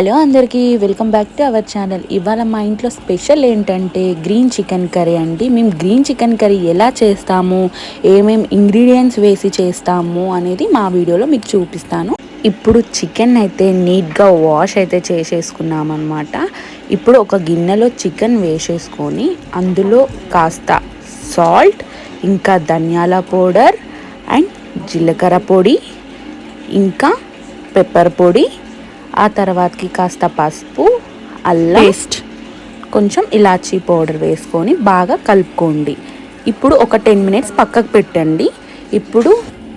Hello అందరికీ welcome back to our channel. ఇవాళ మా ఇంట్లో స్పెషల్ ఏంటంటే గ్రీన్ చికెన్ కర్రీ అండి. మేము గ్రీన్ చికెన్ కర్రీ ఎలా చేస్తాము ఏమేమి ఇంగ్రీడియంట్స్ వేసి చేస్తాము అనేది మా వీడియోలో మీకు చూపిస్తాను. ఇప్పుడు చికెన్ అయితే నీట్గా వాష్ అయితే చేసేసుకున్నాం అనమాట ఇప్పుడు ఒక గిన్నెలో చికెన్ వేసేసుకొని అందులో కాస్త సాల్ట్ ఇంకా ధనియాల పౌడర్ అండ్ జీలకర్ర పొడి ఇంకా పెప్పర్ పొడి ఆ తర్వాతకి కాస్త పసుపు అల్లం పేస్ట్. కొంచెం ఇలాచీ పౌడర్ వేసుకొని బాగా కలుపుకోండి. ఇప్పుడు ఒక టెన్ మినిట్స్ పక్కకు పెట్టండి. ఇప్పుడు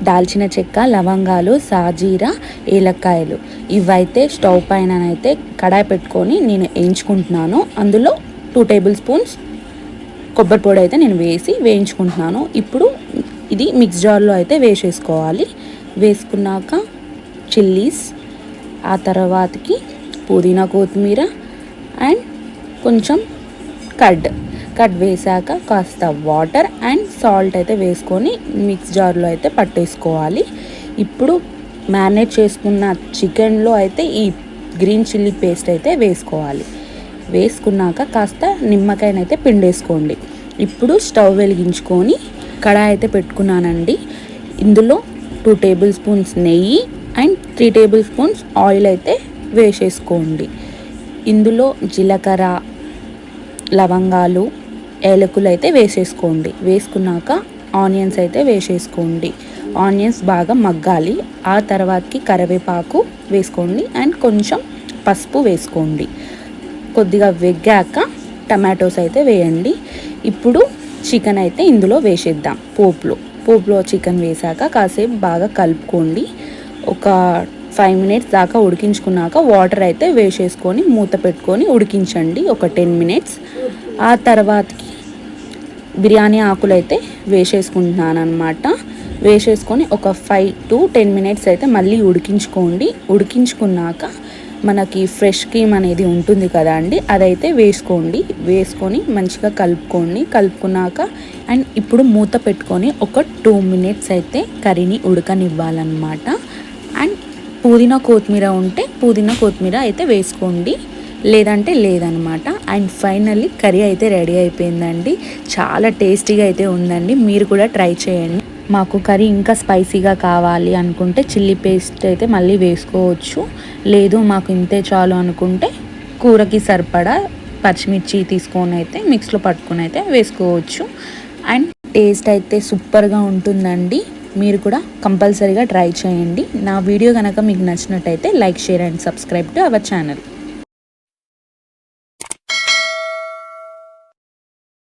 దాల్చిన చెక్క లవంగాలు సాజీర ఏలక్కాయలు ఇవైతే స్టవ్ పైన అయితే కడాయి పెట్టుకొని నేను వేయించుకుంటున్నాను. అందులో టూ టేబుల్ స్పూన్స్ కొబ్బరి పొడి అయితే నేను వేసి వేయించుకుంటున్నాను. ఇప్పుడు ఇది మిక్స్ జార్లో అయితే వేసేసుకోవాలి. వేసుకున్నాక చిల్లీస్ ఆ తర్వాతకి పుదీనా కొత్తిమీర అండ్ కొంచెం కడ్ కడ్ వేసాక కాస్త వాటర్ అండ్ సాల్ట్ అయితే వేసుకొని మిక్స్ జార్లో అయితే పట్టేసుకోవాలి. ఇప్పుడు మ్యారినేట్ చేసుకున్న చికెన్లో అయితే ఈ గ్రీన్ చిల్లీ పేస్ట్ అయితే వేసుకోవాలి. వేసుకున్నాక కాస్త నిమ్మకాయనైతే పిండేసుకోండి. ఇప్పుడు స్టవ్ వెలిగించుకొని కడాయి అయితే పెట్టుకున్నానండి. ఇందులో టూ టేబుల్ స్పూన్స్ నెయ్యి and three tablespoons oil అయితే వేసేసుకోండి. ఇందులో జీలకర్ర లవంగాలు ఏలకులు అయితే వేసేసుకోండి. వేసుకున్నాక ఆనియన్స్ అయితే వేసేసుకోండి. ఆనియన్స్ బాగా మగ్గాలి. ఆ తర్వాతకి కరివేపాకు వేసుకోండి అండ్ కొంచెం పసుపు వేసుకోండి. కొద్దిగా వెగ్గాక టమాటోస్ అయితే వేయండి. ఇప్పుడు చికెన్ అయితే ఇందులో వేసేద్దాం పోపులో. పోపులో చికెన్ వేసాక కాసేపు బాగా కలుపుకోండి. ఒక ఫైవ్ మినిట్స్ దాకా ఉడికించుకున్నాక వాటర్ అయితే వేసేసుకొని మూత పెట్టుకొని ఉడికించండి ఒక టెన్ మినిట్స్ ఆ తర్వాతకి బిర్యానీ ఆకులు అయితే వేసేసుకుంటున్నాను అనమాట వేసేసుకొని ఒక ఫైవ్ టు టెన్ మినిట్స్ అయితే మళ్ళీ ఉడికించుకోండి. ఉడికించుకున్నాక మనకి ఫ్రెష్ క్రీమ్ అనేది ఉంటుంది కదా అండి అదైతే వేసుకోండి. వేసుకొని మంచిగా కలుపుకోండి. కలుపుకున్నాక అండ్ ఇప్పుడు మూత పెట్టుకొని ఒక టూ మినిట్స్ అయితే కర్రీని ఉడకనివ్వాలన్నమాట. అండ్ పుదీనా కొత్తిమీర ఉంటే పుదీనా కొత్తిమీర అయితే వేసుకోండి. లేదంటే లేదనమాట. అండ్ ఫైనల్లీ కర్రీ అయితే రెడీ అయిపోయిందండి. చాలా టేస్టీగా అయితే ఉందండి. మీరు కూడా ట్రై చేయండి. మాకు కర్రీ ఇంకా స్పైసీగా కావాలి అనుకుంటే చిల్లీ పేస్ట్ అయితే మళ్ళీ వేసుకోవచ్చు. లేదు మాకు ఇంతే చాలు అనుకుంటే కూరకి సరిపడా పచ్చిమిర్చి తీసుకొని అయితే మిక్స్లో పట్టుకొని అయితే వేసుకోవచ్చు. అండ్ టేస్ట్ అయితే సూపర్గా ఉంటుందండి. మీరు కూడా కంపల్సరీగా ట్రై చేయండి. నా వీడియో కనుక మీకు నచ్చినట్టయితే like share and subscribe to our channel.